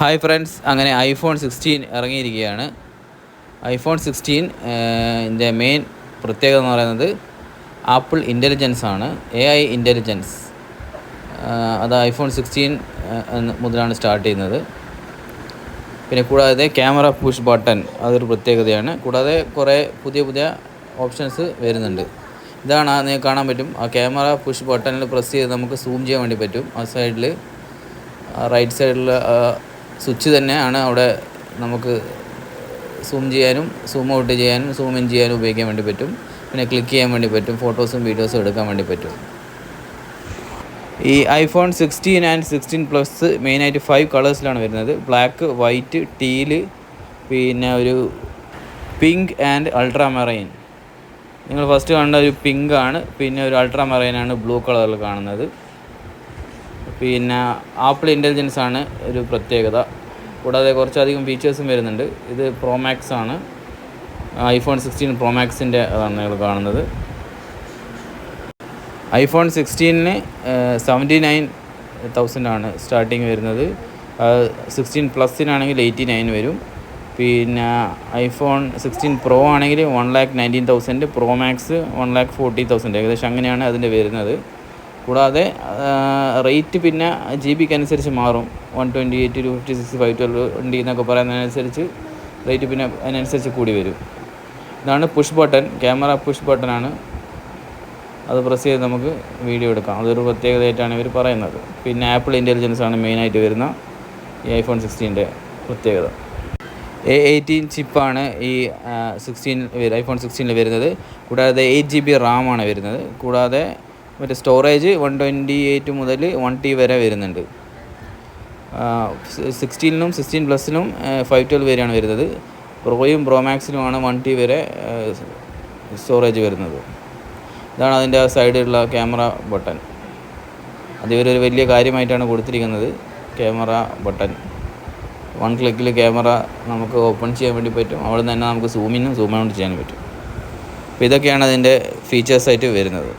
Hi friends അങ്ങനെ iPhone sixteen ഇറങ്ങിയിരിക്കുകയാണ്. IPhone sixteen ഇതിന്റെ മെയിൻ പ്രത്യേകത എന്ന് പറയുന്നത് ആപ്പിൾ ഇന്റലിജൻസ് ആണ്. എ ഐ ഇന്റലിജൻസ് അത് ഐഫോൺ സിക്സ്റ്റീൻ മുതലാണ് സ്റ്റാർട്ട് ചെയ്യുന്നത്. പിന്നെ കൂടാതെ ക്യാമറ പുഷ് ബട്ടൺ അതൊരു പ്രത്യേകതയാണ്. കൂടാതെ കുറേ പുതിയ പുതിയ ഓപ്ഷൻസ് വരുന്നുണ്ട്. ഇതാണ് നിങ്ങൾക്ക് കാണാൻ പറ്റും. ആ ക്യാമറ പുഷ് ബട്ടണിൽ പ്രസ് ചെയ്ത് നമുക്ക് സൂം ചെയ്യാൻ വേണ്ടി പറ്റും. ആ സൈഡിൽ റൈറ്റ് സൈഡിൽ സ്വിച്ച് തന്നെയാണ് അവിടെ നമുക്ക് സൂം ചെയ്യാനും സൂം ഔട്ട് ചെയ്യാനും സൂം ഇൻ ചെയ്യാനും ഉപയോഗിക്കാൻ വേണ്ടി പറ്റും. പിന്നെ ക്ലിക്ക് ചെയ്യാൻ വേണ്ടി പറ്റും ഫോട്ടോസും വീഡിയോസും എടുക്കാൻ വേണ്ടി പറ്റും. ഈ iPhone sixteen and sixteen plus മെയിനായിട്ട് ഫൈവ് കളേഴ്സിലാണ് വരുന്നത്. ബ്ലാക്ക് വൈറ്റ് ടീൽ പിന്നെ ഒരു പിങ്ക് ആൻഡ് അൾട്രാ മെറൈൻ നിങ്ങൾ ഫസ്റ്റ് കണ്ട ഒരു പിങ്ക് ആണ് പിന്നെ ഒരു അൾട്രാ മെറൈനാണ് ബ്ലൂ കളറിൽ കാണുന്നത്. പിന്നെ ആപ്പിൾ ഇന്റലിജൻസ് ആണ് ഒരു പ്രത്യേകത. കൂടാതെ കുറച്ചധികം ഫീച്ചേഴ്സും വരുന്നുണ്ട്. ഇത് പ്രോമാക്സ് ആണ്. ഐഫോൺ സിക്സ്റ്റീൻ പ്രോമാക്സിന്റെ അതാണ് നിങ്ങൾ കാണുന്നത്. ഐഫോൺ സിക്സ്റ്റീനിന് സെവന്റി നയൻ തൗസൻഡ് ആണ് സ്റ്റാർട്ടിങ് വരുന്നത്. സിക്സ്റ്റീൻ പ്ലസിനാണെങ്കിൽ എയ്റ്റി നയൻ വരും. പിന്നെ ഐഫോൺ സിക്സ്റ്റീൻ പ്രോ ആണെങ്കിൽ one lakh nineteen thousand pro max one lakh forty thousand ഏകദേശം അങ്ങനെയാണ് അതിന്റെ വരുന്നത്. കൂടാതെ റേറ്റ് പിന്നെ ജി ബിക്ക് അനുസരിച്ച് മാറും. One twenty eight two fifty six five twelve ഉണ്ട് എന്നൊക്കെ പറയുന്നതിനനുസരിച്ച് റേറ്റ് പിന്നെ അതിനനുസരിച്ച് കൂടി വരും. ഇതാണ് പുഷ് ബട്ടൺ ക്യാമറ പുഷ് ബട്ടണാണ് അത് പ്രസ് ചെയ്ത് നമുക്ക് വീഡിയോ എടുക്കാം. അതൊരു പ്രത്യേകതയായിട്ടാണ് ഇവർ പറയുന്നത്. പിന്നെ ആപ്പിൾ ഇന്റലിജൻസ് ആണ് മെയിനായിട്ട് വരുന്ന ഈ ഐഫോൺ സിക്സ്റ്റീന്റെ പ്രത്യേകത. എ എയ്റ്റീൻ ചിപ്പാണ് ഈ സിക്സ്റ്റീൻ ഐഫോൺ സിക്സ്റ്റീനിൽ വരുന്നത്. കൂടാതെ എയ്റ്റ് ജി ബി റാമാണ് വരുന്നത്. കൂടാതെ മറ്റേ സ്റ്റോറേജ് വൺ ട്വന്റി എയ്റ്റ് മുതൽ വൺ ടി വരെ വരുന്നുണ്ട്. സിക്സ്റ്റീനിലും സിക്സ്റ്റീൻ പ്ലസിലും ഫൈവ് ട്വൽവ് വരെയാണ് വരുന്നത്. പ്രോയും പ്രോ മാക്സിലുമാണ് വൺ ടി വരെ സ്റ്റോറേജ് വരുന്നത്. ഇതാണ് അതിന്റെ സൈഡിലുള്ള ക്യാമറ ബട്ടൺ അത് ഇവരൊരു വലിയ കാര്യമായിട്ടാണ് കൊടുത്തിരിക്കുന്നത് ക്യാമറ ബട്ടൺ വൺ ക്ലിക്കിൽ ക്യാമറ നമുക്ക് ഓപ്പൺ ചെയ്യാൻ വേണ്ടി പറ്റും. അവിടെ നിന്ന് തന്നെ നമുക്ക് സൂമിനും സൂം ഔട്ട് ചെയ്യാൻ പറ്റും. അപ്പോൾ ഇതൊക്കെയാണ് അതിന്റെ ഫീച്ചേഴ്സായിട്ട് വരുന്നത്.